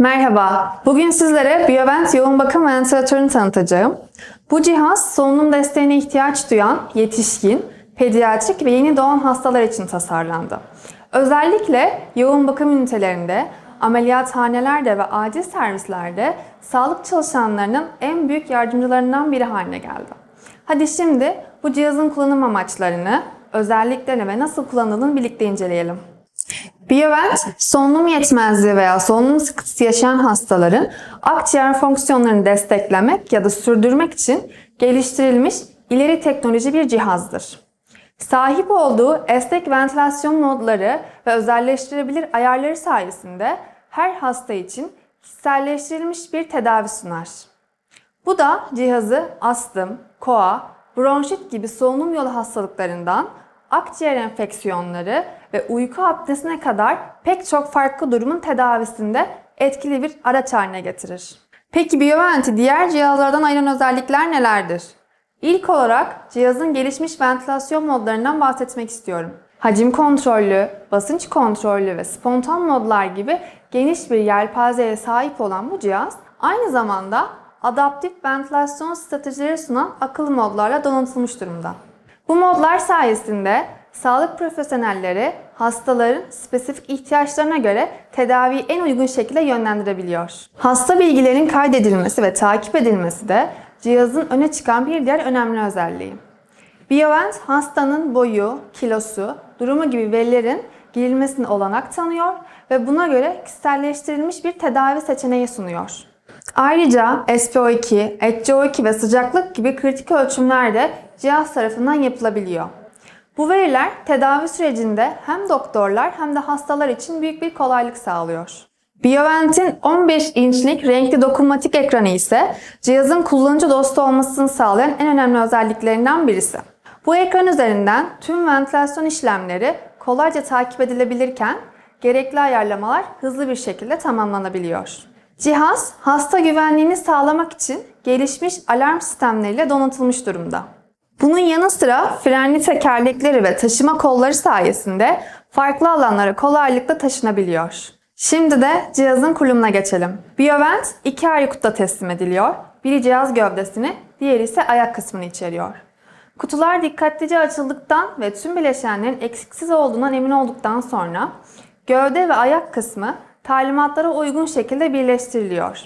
Merhaba, bugün sizlere Biovent yoğun bakım ventilatörünü tanıtacağım. Bu cihaz solunum desteğine ihtiyaç duyan yetişkin, pediatrik ve yeni doğan hastalar için tasarlandı. Özellikle yoğun bakım ünitelerinde, ameliyathanelerde ve acil servislerde sağlık çalışanlarının en büyük yardımcılarından biri haline geldi. Hadi şimdi bu cihazın kullanım amaçlarını, özelliklerini ve nasıl kullanıldığını birlikte inceleyelim. Biovent, solunum yetmezliği veya solunum sıkıntısı yaşayan hastaların akciğer fonksiyonlarını desteklemek ya da sürdürmek için geliştirilmiş ileri teknoloji bir cihazdır. Sahip olduğu esnek ventilasyon modları ve özelleştirilebilir ayarları sayesinde her hasta için kişiselleştirilmiş bir tedavi sunar. Bu da cihazı astım, koa, bronşit gibi solunum yolu hastalıklarından akciğer enfeksiyonları ve uyku apnesine kadar pek çok farklı durumun tedavisinde etkili bir araç haline getirir. Peki Biovent'i diğer cihazlardan ayıran özellikler nelerdir? İlk olarak cihazın gelişmiş ventilasyon modlarından bahsetmek istiyorum. Hacim kontrollü, basınç kontrollü ve spontan modlar gibi geniş bir yelpazeye sahip olan bu cihaz aynı zamanda adaptif ventilasyon stratejileri sunan akıllı modlarla donatılmış durumda. Bu modlar sayesinde sağlık profesyonelleri hastaların spesifik ihtiyaçlarına göre tedaviyi en uygun şekilde yönlendirebiliyor. Hasta bilgilerin kaydedilmesi ve takip edilmesi de cihazın öne çıkan bir diğer önemli özelliği. Biovent hastanın boyu, kilosu, durumu gibi verilerin girilmesine olanak tanıyor ve buna göre kişiselleştirilmiş bir tedavi seçeneği sunuyor. Ayrıca SPO2, HCO2 ve sıcaklık gibi kritik ölçümler de cihaz tarafından yapılabiliyor. Bu veriler tedavi sürecinde hem doktorlar hem de hastalar için büyük bir kolaylık sağlıyor. Biovent'in 15 inçlik renkli dokunmatik ekranı ise cihazın kullanıcı dostu olmasını sağlayan en önemli özelliklerinden birisi. Bu ekran üzerinden tüm ventilasyon işlemleri kolayca takip edilebilirken gerekli ayarlamalar hızlı bir şekilde tamamlanabiliyor. Cihaz hasta güvenliğini sağlamak için gelişmiş alarm sistemleriyle donatılmış durumda. Bunun yanı sıra frenli tekerlekleri ve taşıma kolları sayesinde farklı alanlara kolaylıkla taşınabiliyor. Şimdi de cihazın kurulumuna geçelim. Biovent iki ayrı kutuda teslim ediliyor. Biri cihaz gövdesini, diğeri ise ayak kısmını içeriyor. Kutular dikkatlice açıldıktan ve tüm bileşenlerin eksiksiz olduğundan emin olduktan sonra gövde ve ayak kısmı talimatlara uygun şekilde birleştiriliyor.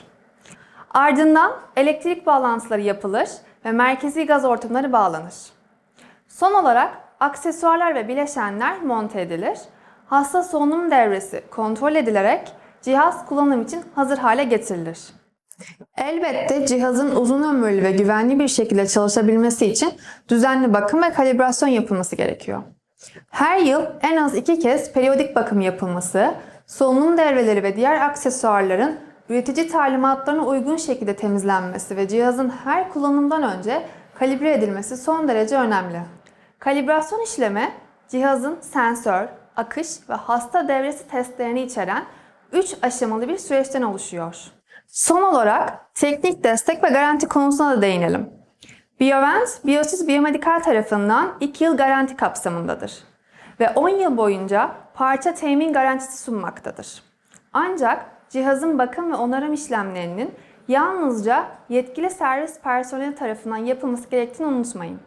Ardından elektrik bağlantıları yapılır ve merkezi gaz ortamları bağlanır. Son olarak aksesuarlar ve bileşenler monte edilir. Hasta solunum devresi kontrol edilerek cihaz kullanım için hazır hale getirilir. Elbette cihazın uzun ömürlü ve güvenli bir şekilde çalışabilmesi için düzenli bakım ve kalibrasyon yapılması gerekiyor. Her yıl en az iki kez periyodik bakım yapılması, solunum devreleri ve diğer aksesuarların üretici talimatlarına uygun şekilde temizlenmesi ve cihazın her kullanımdan önce kalibre edilmesi son derece önemli. Kalibrasyon işlemi cihazın sensör, akış ve hasta devresi testlerini içeren 3 aşamalı bir süreçten oluşuyor. Son olarak teknik destek ve garanti konusuna da değinelim. Biovent, Biosiz Biyomedikal tarafından 2 yıl garanti kapsamındadır ve 10 yıl boyunca parça temin garantisi sunmaktadır. Ancak cihazın bakım ve onarım işlemlerinin yalnızca yetkili servis personeli tarafından yapılması gerektiğini unutmayın.